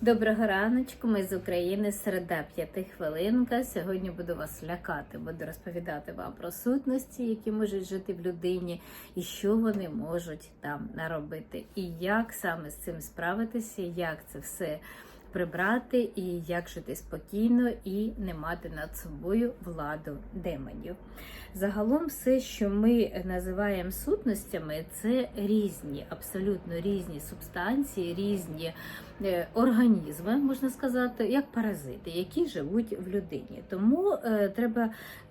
Доброго раночку, ми з України, середа п'яти хвилинка. Сьогодні буду вас лякати, буду розповідати вам про сутності, які можуть жити в людині, і що вони можуть там наробити, і як саме з цим справитися, як це все прибрати, і як жити спокійно і не мати над собою владу демонів. Загалом, все, що ми називаємо сутностями, це різні, абсолютно різні субстанції, різні е, організми, можна сказати, як паразити, які живуть в людині. Тому е, треба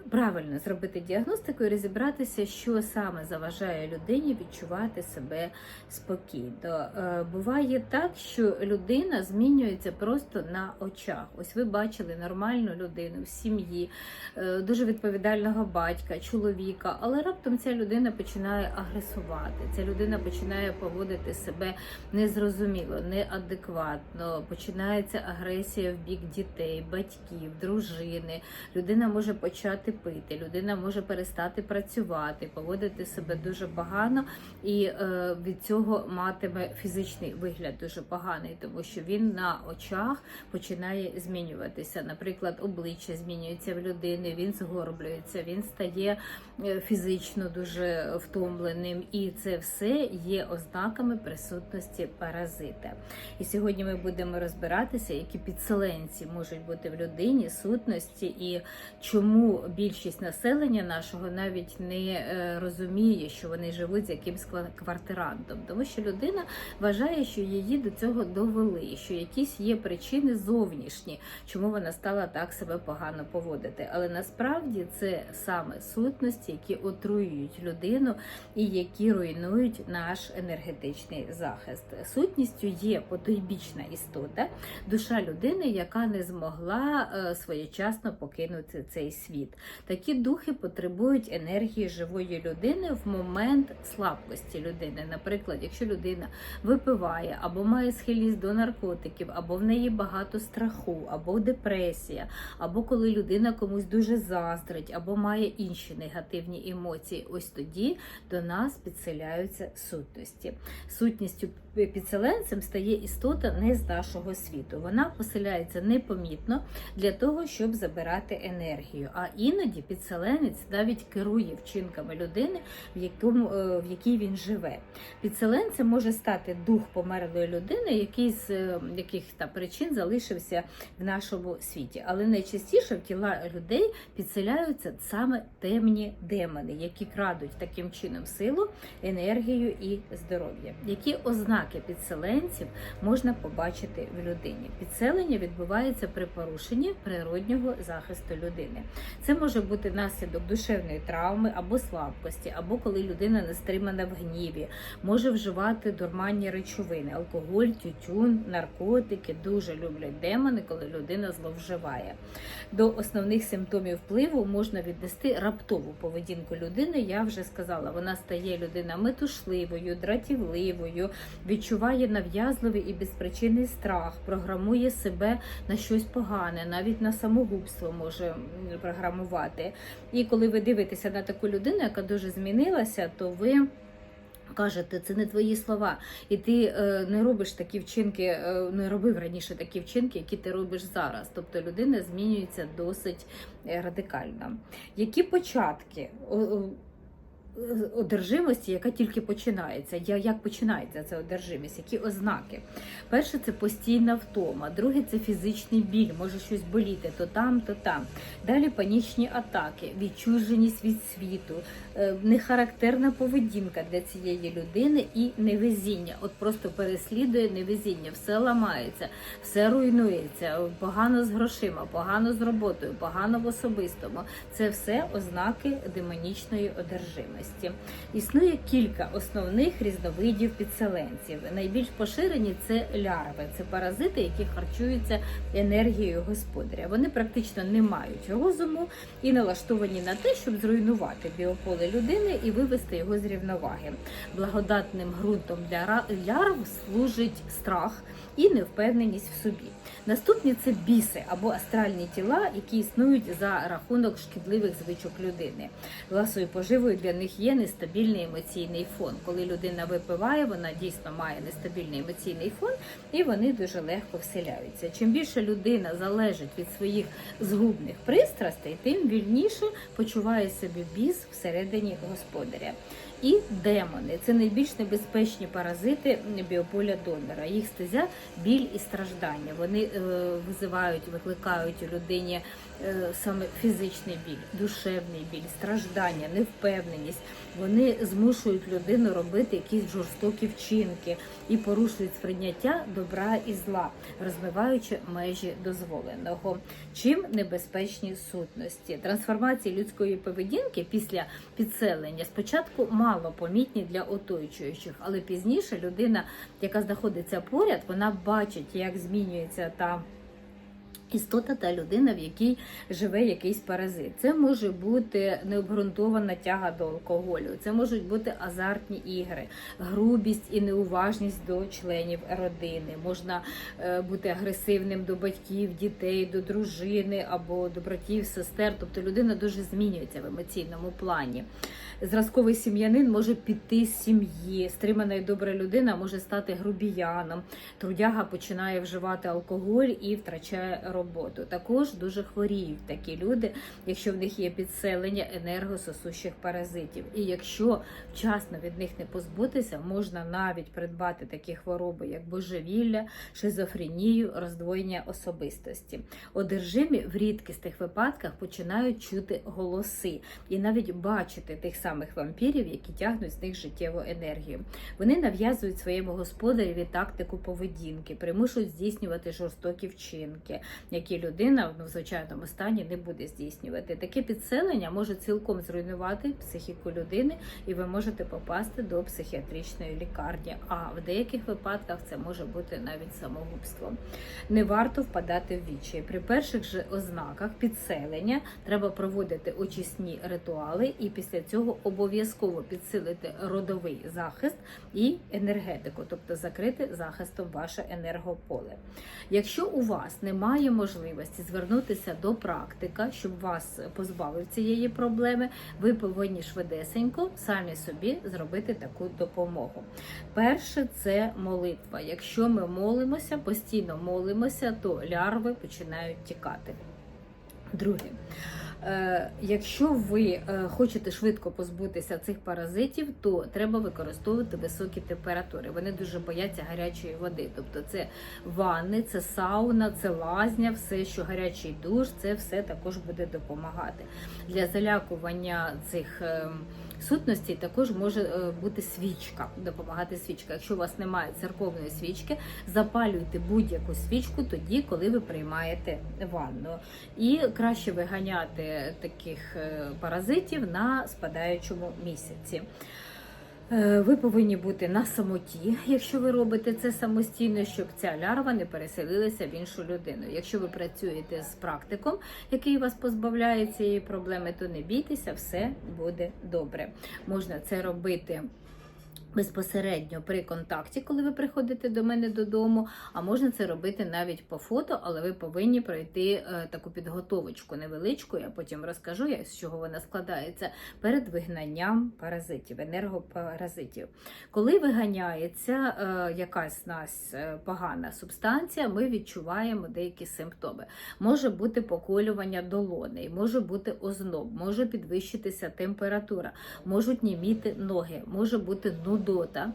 правильно зробити діагностику і розібратися, що саме заважає людині відчувати себе спокійно. Е, буває так, що людина змінюється просто на очах. Ось ви бачили нормальну людину в сім'ї, е, дуже відповідального батька, чоловіка, але раптом ця людина починає агресувати. Ця людина починає поводити себе незрозуміло, неадекватно. Починається агресія в бік дітей, батьків, дружини. Людина може почати пити, людина може перестати працювати, поводити себе дуже погано і е, від цього матиме фізичний вигляд дуже поганий, тому що він на очах починає змінюватися. Наприклад, обличчя змінюється в людини, він згорблюється, він стає е, фізично дуже втомленим, і це все є ознаками присутності паразита. І сьогодні ми будемо розбиратися, які підселенці можуть бути в людині, сутності, і чому більшість населення нашого навіть не е, розуміє, що вони живуть з якимсь ква- квартирантом, тому що людина вважає, що її до цього довели, що якісь є причини зовнішні, чому вона стала так себе погано поводити. Але насправді це саме сутності, які отруюють людину і які руйнують наш енергетичний захист. Сутністю є потойбічна істота, душа людини, яка не змогла е, своєчасно покинути цей світ. Такі духи потребують енергії живої людини в момент слабкості людини. Наприклад, якщо людина випиває або має схильність до наркотиків, або в неї багато страху, або депресія, або коли людина комусь дуже заздрить, або має інші негативні емоції, ось тоді до нас підселяються сутності. Сутністю підселенцем стає істота не з нашого світу. Вона поселяється непомітно для того, щоб забирати енергію. А іноді підселенець навіть керує вчинками людини, в якому е, в якій він живе. Підселенцем може стати дух померлої людини, який з е, яких та причин залишився в нашому світі. Але найчастіше в тіла людей підселяються саме темні демони, які крадуть таким чином силу, енергію і здоров'я. Які ознаки підселенців можна побачити в людині? Підселення відбувається при порушенні природнього захисту людини. Це може бути наслідок душевної травми або слабкості, або коли людина не стримана в гніві, може вживати дурманні речовини, алкоголь, тютюн, наркотики. Дуже люблять демони, коли людина зловживає. До основних симптомів впливу можна віднести раптову поведінку людини. Я вже сказала, вона стає людина метушливою, дратівливою, відчуває нав'язливий і безпричинний страх, програмує себе на щось погане, навіть на самогубство може програмувати. І коли ви дивитеся на таку людину, яка дуже змінилася, то ви. Кажете, це не твої слова, і ти е, не робиш такі вчинки, е, не робив раніше такі вчинки, які ти робиш зараз. Тобто людина змінюється досить е, радикально. Які початки одержимості, яка тільки починається? Як починається ця одержимість? Які ознаки? Перше це постійна втома, друге це фізичний біль, може щось боліти то там, то там. Далі панічні атаки, відчуженість від світу, е, нехарактерна поведінка для цієї людини і невезіння. От просто переслідує невезіння, все ламається, все руйнується, погано з грошима, погано з роботою, погано в особистому. Це все ознаки демонічної одержимості. Існує кілька основних різновидів підселенців. Найбільш поширені це лярви, це паразити, які харчуються енергією господаря. Вони практично не мають розуму і налаштовані на те, щоб зруйнувати біополе людини і вивести його з рівноваги. Благодатним ґрунтом для лярв служить страх і невпевненість в собі. Наступні це біси або астральні тіла, які існують за рахунок шкідливих звичок людини. Власною поживою для них є нестабільний емоційний фон. Коли людина випиває, вона дійсно має нестабільний емоційний фон, і вони дуже легко вселяються. Чим більше людина залежить від своїх згубних пристрастей, тим вільніше почуває себе біс всередині господаря. І демони це найбільш небезпечні паразити біополя донора. Їх стезя біль і страждання. Вони е, визивають, викликають у людині саме фізичний біль, душевний біль, страждання, невпевненість. Вони змушують людину робити якісь жорстокі вчинки і порушують сприйняття добра і зла, розмиваючи межі дозволеного. Чим небезпечні сутності? Трансформації людської поведінки після підселення спочатку мало помітні для оточуючих, але пізніше людина, яка знаходиться поряд, вона бачить, як змінюється та. Істота та людина, в якій живе якийсь паразит. Це може бути необґрунтована тяга до алкоголю, це можуть бути азартні ігри, грубість і неуважність до членів родини. Можна е, бути агресивним до батьків, дітей, до дружини або до братів, сестер. Тобто людина дуже змінюється в емоційному плані. Зразковий сім'янин може піти з сім'ї, стримана і добра людина може стати грубіяном. Трудяга починає вживати алкоголь і втрачає роботу. Також дуже хворіють такі люди, якщо в них є підселення енергососущих паразитів. І якщо вчасно від них не позбутися, можна навіть придбати такі хвороби, як божевілля, шизофренію, роздвоєння особистості. Одержимі в рідкісних випадках починають чути голоси і навіть бачити тих самих вампірів, які тягнуть з них життєву енергію. Вони нав'язують своєму господареві тактику поведінки, примушують здійснювати жорстокі вчинки, які людина ну, в звичайному стані не буде здійснювати. Таке підселення може цілком зруйнувати психіку людини, і ви можете попасти до психіатричної лікарні. А в деяких випадках це може бути навіть самогубство. Не варто впадати в вічі. При перших же ознаках підселення треба проводити очисні ритуали, і після цього обов'язково підсилити родовий захист і енергетику, тобто закрити захистом ваше енергополе. Якщо у вас немає можливості звернутися до практика, щоб вас позбавив цієї проблеми, ви повинні швидесенько самі собі зробити таку допомогу. Перше це молитва. Якщо ми молимося, постійно молимося, то лярви починають тікати. Друге. Е, Якщо ви е, хочете швидко позбутися цих паразитів, то треба використовувати високі температури. Вони дуже бояться гарячої води. Тобто це ванни, це сауна, це лазня, все, що гарячий душ, це все також буде допомагати. Для залякування цих е, сутностей також може бути свічка, допомагати свічка. Якщо у вас немає церковної свічки, запалюйте будь-яку свічку тоді, коли ви приймаєте ванну. І краще виганяти таких е, паразитів на спадаючому місяці. Е, Ви повинні бути на самоті, якщо ви робите це самостійно, щоб ця лярва не переселилася в іншу людину. Якщо ви працюєте з практиком, який вас позбавляє цієї проблеми, то не бійтеся, все буде добре. Можна це робити. Безпосередньо при контакті, коли ви приходите до мене додому, а можна це робити навіть по фото, але ви повинні пройти е, таку підготовочку невеличку. Я потім розкажу, з чого вона складається перед вигнанням паразитів, енергопаразитів. Коли виганяється е, якась нас е, погана субстанція, ми відчуваємо деякі симптоми. Може бути поколювання долоней, може бути озноб, може підвищитися температура, можуть німіти ноги, може бути нудота.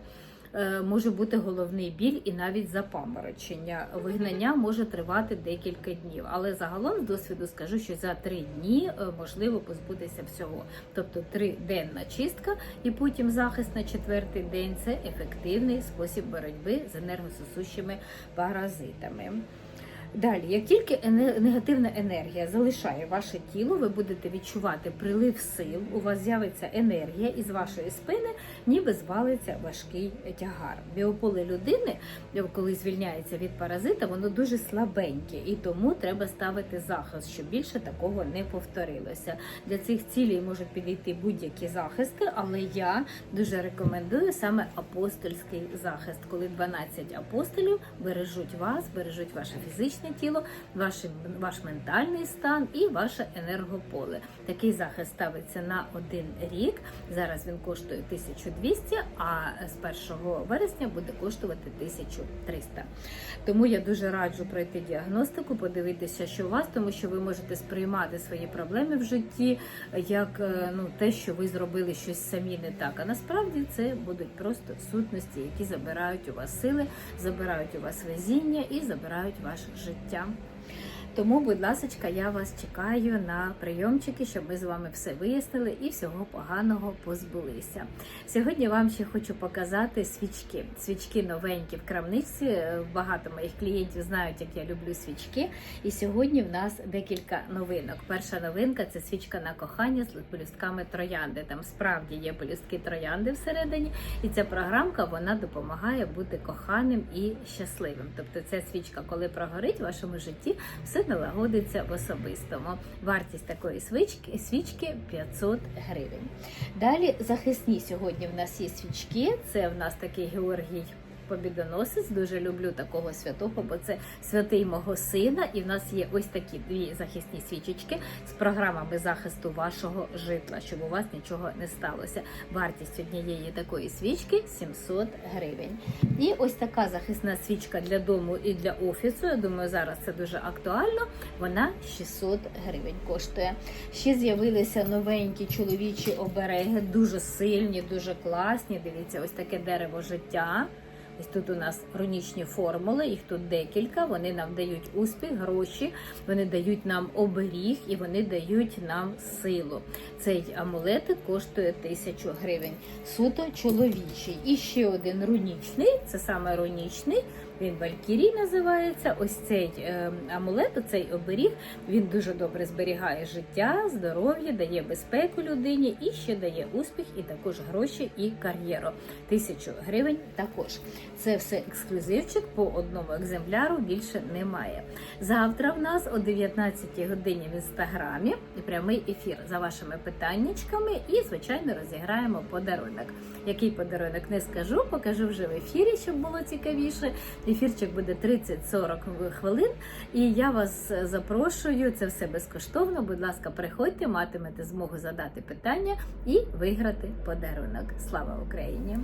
е, Може бути головний біль і навіть запаморочення. Вигнання може тривати декілька днів, але загалом з досвіду скажу, що за три дні е, можливо позбутися всього. Тобто триденна чистка і потім захист на четвертий день це ефективний спосіб боротьби з енергососущими паразитами. Далі, як тільки негативна енергія залишає ваше тіло, ви будете відчувати прилив сил, у вас з'явиться енергія, і з вашої спини ніби звалиться важкий тягар. Біополе людини, коли звільняється від паразита, воно дуже слабеньке, і тому треба ставити захист, щоб більше такого не повторилося. Для цих цілей можуть підійти будь-які захисти, але я дуже рекомендую саме апостольський захист, коли 12 апостолів бережуть вас, бережуть ваше фізичне внутрішнє тіло, ваш, ваш ментальний стан і ваше енергополе. Такий захист ставиться на один рік. Зараз він коштує 1200, а з 1 вересня буде коштувати 1300. Тому я дуже раджу пройти діагностику, подивитися, що у вас, тому що ви можете сприймати свої проблеми в житті як е, ну те, що ви зробили щось самі не так. А насправді це будуть просто сутності, які забирають у вас сили, забирають у вас везіння і забирають ваше життя життя. Тому, будь ласка, я вас чекаю на прийомчики, щоб ми з вами все вияснили і всього поганого позбулися. Сьогодні вам ще хочу показати свічки. Свічки новенькі в крамниці. Е, Багато моїх клієнтів знають, як я люблю свічки. І сьогодні в нас декілька новинок. Перша новинка це свічка на кохання з полюстками троянди. Там справді є полюстки троянди всередині, і ця програмка вона допомагає бути коханим і щасливим. Тобто, ця свічка, коли прогорить в вашому житті, все налагодиться в особистому. Вартість такої свічки свічки 500 гривень. Далі захисні сьогодні в нас є свічки. Це в нас такий Георгій. Побідоносець, дуже люблю такого святого, бо це святий мого сина. І в нас є ось такі дві захисні свічечки з програмами захисту вашого житла, щоб у вас нічого не сталося. Вартість однієї такої свічки 700 гривень. І ось така захисна свічка для дому і для офісу. Я думаю, зараз це дуже актуально. Вона 600 гривень коштує. Ще з'явилися новенькі чоловічі обереги, дуже сильні, дуже класні. Дивіться, ось таке дерево життя. Ось тут у нас рунічні формули, їх тут декілька. Вони нам дають успіх, гроші, вони дають нам оберіг і вони дають нам силу. Цей амулетик коштує тисячу гривень. Суто чоловічий. І ще один рунічний, це саме рунічний. Він Валькірій називається. Ось цей е, амулет, цей оберіг, він дуже добре зберігає життя, здоров'я, дає безпеку людині і ще дає успіх, і також гроші і кар'єру. Тисячу гривень також. Це все ексклюзивчик по одному екземпляру більше немає. Завтра в нас о 19 годині в інстаграмі прямий ефір за вашими питаннячками і, звичайно, розіграємо подарунок. Який подарунок не скажу, покажу вже в ефірі, щоб було цікавіше. Ефірчик буде 30-40 хвилин. І я вас запрошую. Це все безкоштовно. Будь ласка, приходьте, матимете змогу задати питання і виграти подарунок. Слава Україні!